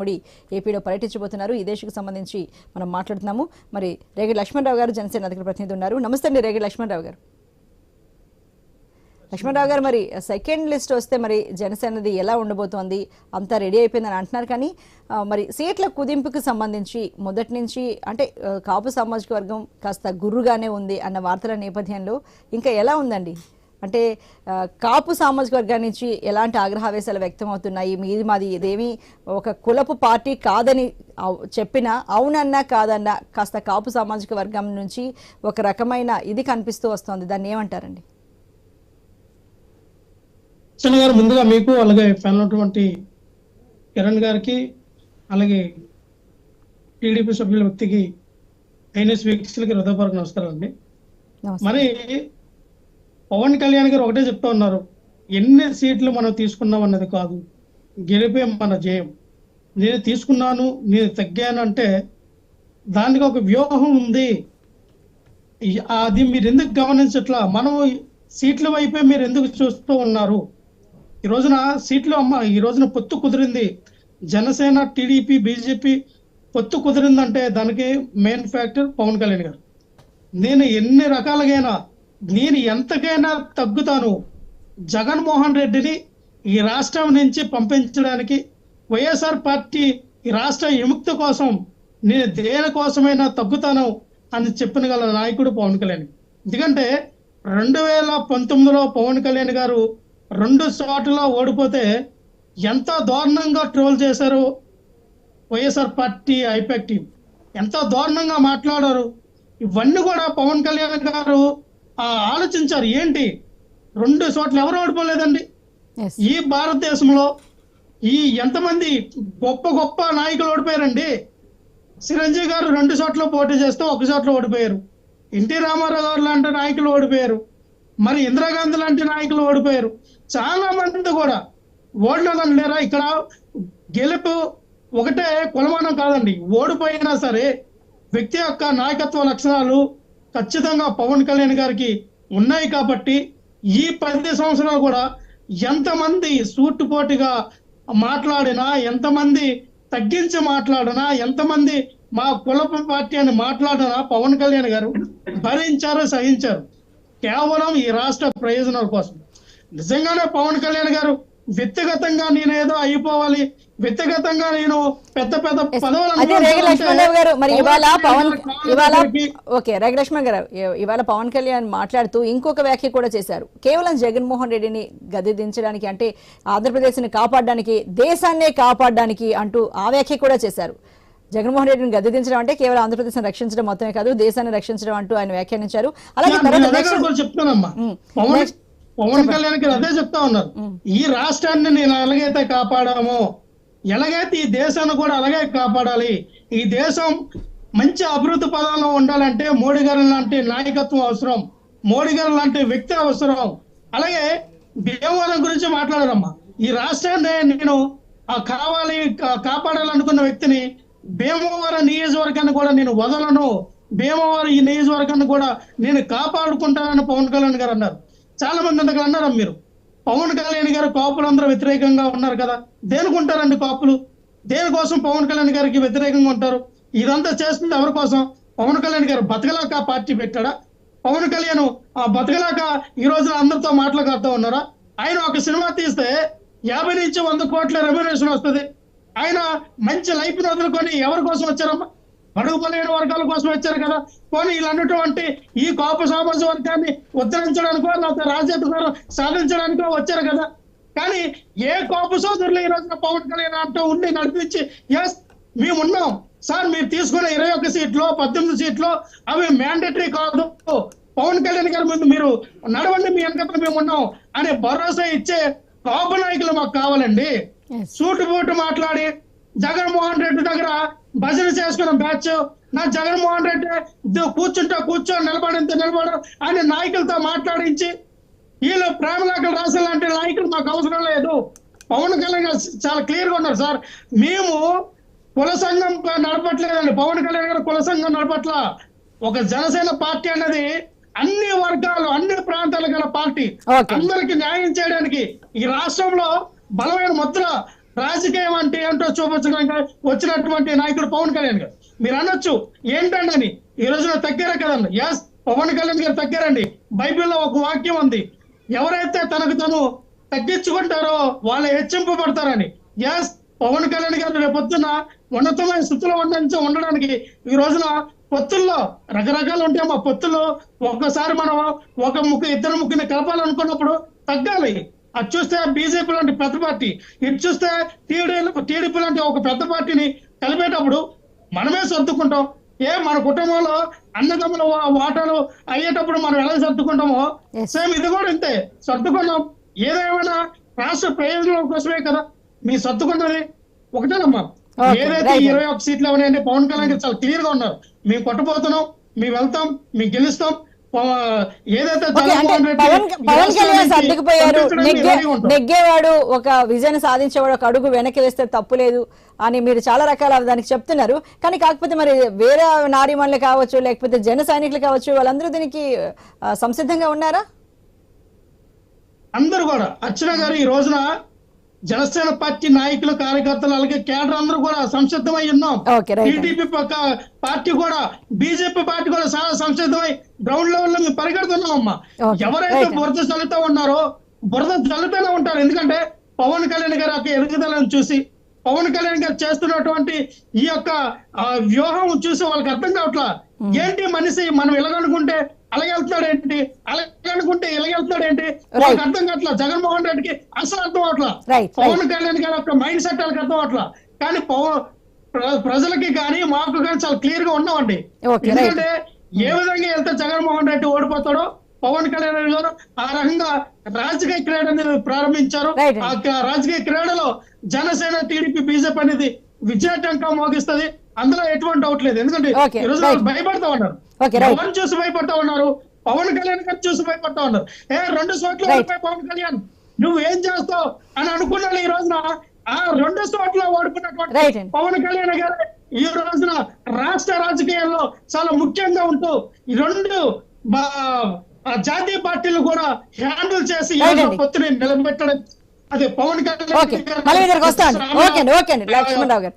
మోడీ ఏపీలో పర్యటించబోతున్నారు. ఈ దేశకు సంబంధించి మనం మాట్లాడుతున్నాము. మరి రేగడి లక్ష్మణరావు గారు జనసేన అధికార ప్రతినిధి ఉన్నారు. నమస్తే అండి రేగడి లక్ష్మణరావు గారు. లక్ష్మణరావు గారు మరి సెకండ్ లిస్ట్ వస్తే మరి జనసేనది ఎలా ఉండబోతోంది? అంతా రెడీ అయిపోయిందని అంటున్నారు కానీ మరి సీట్ల కుదింపుకు సంబంధించి మొదటి నుంచి అంటే కాపు సామాజిక వర్గం కాస్త గుర్రుగానే ఉంది అన్న వార్తల నేపథ్యంలో ఇంకా ఎలా ఉందండి? అంటే కాపు సామాజిక వర్గాన్ని నుంచి ఎలాంటి ఆగ్రహావేశాలు వ్యక్తం అవుతున్నాయి మీది మాది ఇదేమి ఒక కులపు పార్టీ కాదని చెప్పినా అవునన్నా కాదన్నా కాస్త కాపు సామాజిక వర్గం నుంచి ఒక రకమైన ఇది కనిపిస్తూ వస్తుంది. దాన్ని ఏమంటారండి? గారు ముందుగా మీకు అలాగే ఫ్యాన్ ఉన్నటువంటి కిరణ్ గారికి అలాగే టీడీపీ సభ్యుల వ్యక్తికి ఐఎన్ఎస్ హృదయపూర్వక నమస్కారం. అండి మరి పవన్ కళ్యాణ్ గారు ఒకటే చెప్తా ఉన్నారు ఎన్ని సీట్లు మనం తీసుకున్నాం అన్నది కాదు గెలిపే మన జయం. నేను తీసుకున్నాను నేను తగ్గాను అంటే దానికి ఒక వ్యూహం ఉంది. అది మీరు ఎందుకు గమనించట్లా? మనం సీట్ల వైపే మీరు ఎందుకు చూస్తూ ఉన్నారు? ఈ రోజున సీట్లు అమ్మ ఈ రోజున పొత్తు కుదిరింది. జనసేన టీడీపీ బీజేపీ పొత్తు కుదిరిందంటే దానికి మెయిన్ ఫ్యాక్టర్ పవన్ కళ్యాణ్ గారు. నేను ఎన్ని రకాలుగైనా నేను ఎంతకైనా తగ్గుతాను. జగన్మోహన్ రెడ్డిని ఈ రాష్ట్రం నుంచి పంపించడానికి వైఎస్ఆర్ పార్టీ ఈ రాష్ట్ర విముక్తి కోసం నేను దేనికోసమైనా తగ్గుతాను అని చెప్పిన గల నాయకుడు పవన్ కళ్యాణ్. ఎందుకంటే రెండు వేల పంతొమ్మిదిలో పవన్ కళ్యాణ్ గారు రెండు చోట్ల ఓడిపోతే ఎంత దారుణంగా ట్రోల్ చేశారు వైఎస్ఆర్ పార్టీ ఐపాక్ టీం. ఎంత దారుణంగా మాట్లాడారు. ఇవన్నీ కూడా పవన్ కళ్యాణ్ గారు ఆలోచించారు ఏంటి? రెండు చోట్ల ఎవరు ఓడిపోలేదండి? ఈ భారతదేశంలో ఈ ఎంతమంది గొప్ప గొప్ప నాయకులు ఓడిపోయారండి? చిరంజీవి గారు రెండు చోట్ల పోటీ చేస్తే ఒక చోట్ల ఓడిపోయారు. ఎన్టీ రామారావు గారు లాంటి నాయకులు ఓడిపోయారు. మరి ఇందిరాగాంధీ లాంటి నాయకులు ఓడిపోయారు. చాలా మంది కూడా ఓడిన లేరా? ఇక్కడ గెలుపు ఒకటే కొలమానం కాదండి. ఓడిపోయినా సరే వ్యక్తి యొక్క నాయకత్వ లక్షణాలు ఖచ్చితంగా పవన్ కళ్యాణ్ గారికి ఉన్నాయి కాబట్టి ఈ పది సంవత్సరాలు కూడా ఎంతమంది సూటుపోటుగా మాట్లాడినా ఎంతమంది తగ్గించి మాట్లాడినా ఎంతమంది మా కులప పార్టీ అని మాట్లాడినా పవన్ కళ్యాణ్ గారు భరించారు సహించారు. కేవలం ఈ రాష్ట్ర ప్రయోజనాల కోసం. నిజంగానే పవన్ కళ్యాణ్ గారు వ్యక్తిగతంగా నేనేదో అయిపోవాలి. వ్యక్తిగతంగా నేను పెద్ద పెద్ద ఓకే గారు ఇవాళ పవన్ కళ్యాణ్ మాట్లాడుతూ ఇంకొక వ్యాఖ్య కూడా చేశారు. కేవలం జగన్మోహన్ రెడ్డిని గది దించడానికి అంటే ఆంధ్రప్రదేశ్ని కాపాడడానికి దేశాన్నే కాపాడడానికి అంటూ ఆ వ్యాఖ్య కూడా చేశారు. జగన్మోహన్ రెడ్డిని గద్దె దించడం అంటే కేవలం ఆంధ్రప్రదేశ్ని రక్షించడం మొత్తమే కాదు దేశాన్ని రక్షించడం అంటూ ఆయన వ్యాఖ్యానించారు. అలాగే పవన్ కళ్యాణ్ గారు అదే చెప్తా ఉన్నారు. ఈ రాష్ట్రాన్ని నేను ఎలాగైతే కాపాడామో ఎలాగైతే ఈ దేశాన్ని కూడా అలాగే కాపాడాలి ఈ దేశం మంచి అభివృద్ధి పదంలో ఉండాలంటే మోడీ గారు లాంటి నాయకత్వం అవసరం మోడీ గారు లాంటి వ్యక్తి అవసరం. అలాగే భీమవరం గురించి మాట్లాడారమ్మా. ఈ రాష్ట్రాన్ని నేను ఆ కావాలి కాపాడాలనుకున్న వ్యక్తిని భీమవరం నియోజకవర్గాన్ని కూడా నేను వదలను. భీమవరం ఈ నియోజకవర్గాన్ని కూడా నేను కాపాడుకుంటానని పవన్ కళ్యాణ్ గారు అన్నారు. చాలా మంది అంతగా అన్నారా మీరు. పవన్ కళ్యాణ్ గారు కాపులందరూ వ్యతిరేకంగా ఉన్నారు కదా. దేనికి ఉంటారండి కాపులు? దేనికోసం పవన్ కళ్యాణ్ గారికి వ్యతిరేకంగా ఉంటారు? ఇదంతా చేస్తుంది ఎవరి కోసం? పవన్ కళ్యాణ్ గారు బతకలాక పార్టీ పెట్టాడా? పవన్ కళ్యాణ్ ఆ బతకలాక ఈ రోజున అందరితో మాట్లాడుతూ ఉన్నారా? ఆయన ఒక సినిమా తీస్తే యాభై నుంచి వంద కోట్ల రెమ్యునేషన్ వస్తుంది. ఆయన మంచి లైఫ్ని వదులుకొని ఎవరి కోసం వచ్చారమ్మా? బడుగు బలైన వర్గాల కోసం వచ్చారు కదా. పోనీ వీళ్ళన్నటువంటి ఈ కాపు సామాజిక వర్గాన్ని ఉద్ధరించడానికో లేకపోతే రాజ్యాధికారం సాధించడానికో వచ్చారు కదా. కానీ ఏ కాపు సోదరులు ఈ రోజున పవన్ కళ్యాణ్ అంటూ ఉండి నడిపించి ఎస్ మేము ఉన్నాం. సార్ మీరు తీసుకున్న ఇరవై ఒక్క సీట్లో పద్దెనిమిది సీట్లో అవి మ్యాండేటరీ కాదు. పవన్ కళ్యాణ్ గారి ముందు మీరు నడవండి మీ వెనకతో మేము ఉన్నాం అనే భరోసా ఇచ్చే కాపు నాయకులు మాకు కావాలండి. సూటు బూటు మాట్లాడి జగన్మోహన్ రెడ్డి దగ్గర భజన చేసుకున్న బ్యాచ్ నా జగన్మోహన్ రెడ్డి కూర్చుంటే కూర్చో నిలబడింతే నిలబడు అని నాయకులతో మాట్లాడించి వీళ్ళు ప్రేమలేఖలు రాసే లాంటి నాయకులు మాకు అవసరం లేదు. పవన్ కళ్యాణ్ గారు చాలా క్లియర్గా ఉన్నారు సార్. మేము కుల సంఘం నడపట్లేదండి. పవన్ కళ్యాణ్ గారు కుల సంఘం నడపట్ల. ఒక జనసేన పార్టీ అనేది అన్ని వర్గాలు అన్ని ప్రాంతాలు గల పార్టీ. అందరికి న్యాయం చేయడానికి ఈ రాష్ట్రంలో బలమైన ముద్ర రాజకీయం అంటే ఏంటో చూపించడానికి వచ్చినటువంటి నాయకుడు పవన్ కళ్యాణ్ గారు. మీరు అనొచ్చు ఏంటండి అని. ఈ రోజున తగ్గారా కదండి? ఎస్ పవన్ కళ్యాణ్ గారు తగ్గారండి. బైబిల్లో ఒక వాక్యం ఉంది. ఎవరైతే తనకు తను తగ్గించుకుంటారో వాళ్ళు హెచ్చింపబడతారని ఎస్ పవన్ కళ్యాణ్ గారు రేపు ఉన్నతమైన స్థితిలో ఉండ ఉండడానికి ఈ రోజున పొత్తుల్లో రకరకాలు ఉంటాయి మా పొత్తుల్లో ఒక్కసారి మనం ఒక ముక్కు ఇద్దరు ముక్కుని కలపాలనుకున్నప్పుడు తగ్గాలి. అది చూస్తే బీజేపీ లాంటి పెద్ద పార్టీ ఇది చూస్తే టీడీ టీడీపీ లాంటి ఒక పెద్ద పార్టీని కలిపేటప్పుడు మనమే సర్దుకుంటాం. ఏ మన కుటుంబంలో అన్నదమ్ముల వాటాలు అయ్యేటప్పుడు మనం ఎలా సర్దుకుంటామో. సేమ్ ఇది కూడా ఇంతే సర్దుకున్నాం. ఏదేమైనా రాష్ట్ర ప్రయోజనం కోసమే కదా మీ సర్దుకున్నది. ఒకటేనమ్మా. ఏదైతే. ఇరవై ఒక సీట్లు ఉన్నాయంటే పవన్ కళ్యాణ్ గారు చాలా క్లియర్గా ఉన్నారు. మేము కొట్టబోతున్నాం మేము వెళ్తాం మేము గెలుస్తాం. పవన్ కళ్యాణ్ సర్దుకుపోయారు. నెగ్గేవాడు ఒక విజయాన్ని సాధించేవాడు ఒక అడుగు వెనక్కి వేస్తే తప్పు లేదు అని మీరు చాలా రకాల దానికి చెప్తున్నారు. కానీ కాకపోతే మరి వేరే నారీమణులు కావచ్చు లేకపోతే జన సైనికులు కావచ్చు వాళ్ళందరూ దీనికి సంసిద్ధంగా ఉన్నారా? అందరూ కూడా. అర్చన గారు ఈ రోజున జనసేన పార్టీ నాయకులు కార్యకర్తలు అలాగే కేడర్ అందరూ కూడా సంసిద్ధమై ఉన్నాం. టీడీపీ పక్క పార్టీ కూడా బీజేపీ పార్టీ కూడా చాలా సంసిద్ధమై గ్రౌండ్ లెవెల్లో మేము పరిగెడుతున్నాం అమ్మా ఎవరైతే. బురద చల్లుతూ ఉన్నారో బురద చల్లుతూనే ఉంటారు. ఎందుకంటే పవన్ కళ్యాణ్ గారి యొక్క ఎదుగుదలను చూసి పవన్ కళ్యాణ్ గారు చేస్తున్నటువంటి ఈ యొక్క వ్యూహం చూసి వాళ్ళకి అర్థం కావట్లా? ఏంటి మనిషి మనం ఇలాగనుకుంటే అలాగే వెళ్తున్నాడు ఏంటి అలాగే అనుకుంటే ఇలాగే వెళ్తున్నాడు ఏంటి వాళ్ళకి అర్థం కావట్లా? జగన్మోహన్ రెడ్డికి అసలు అర్థం అవట్లా పవన్ కళ్యాణ్ గారి యొక్క మైండ్ సెట్ వాళ్ళకి అర్థం అవట్లా కానీ పవన్ ప్ర- ప్రజలకి కానీ మాకు కానీ చాలా క్లియర్గా ఉన్నామండి. ఎందుకంటే ఏ విధంగా వెళ్తే జగన్మోహన్ రెడ్డి ఓడిపోతాడో పవన్ కళ్యాణ్ గారు ఆ రకంగా రాజకీయ క్రీడ అనేది ప్రారంభించారు. ఆ రాజకీయ క్రీడలో జనసేన టీడీపీ బీజేపీ అనేది విజయటంకం మోగిస్తది. అందులో ఎటువంటి డౌట్ లేదు. ఎందుకంటే ఈ రోజు. భయపడతా ఉన్నారు. ఎవరిని చూసి భయపడతా ఉన్నారు? పవన్ కళ్యాణ్ గారు చూసి భయపడతా ఉన్నారు. ఏ రెండు చోట్ల పవన్ కళ్యాణ్. నువ్వు ఏం చేస్తావు అని అనుకున్నాను ఈ రోజున. ఆ రెండు చోట్ల అండి. పవన్ కళ్యాణ్ గారు ఈ రోజున రాష్ట్ర రాజకీయాల్లో చాలా ముఖ్యంగా ఉంటూ ఈ రెండు జాతీయ పార్టీలు కూడా హ్యాండిల్ చేసి. పొత్తుని నిలబెట్టడం. అదే పవన్ ఓకే కళ్యాణ్ గారు మళ్ళీ మీ దగ్గరకు వస్తాను. ఓకే ఓకే అండి. లక్ష్మణరావు గారు.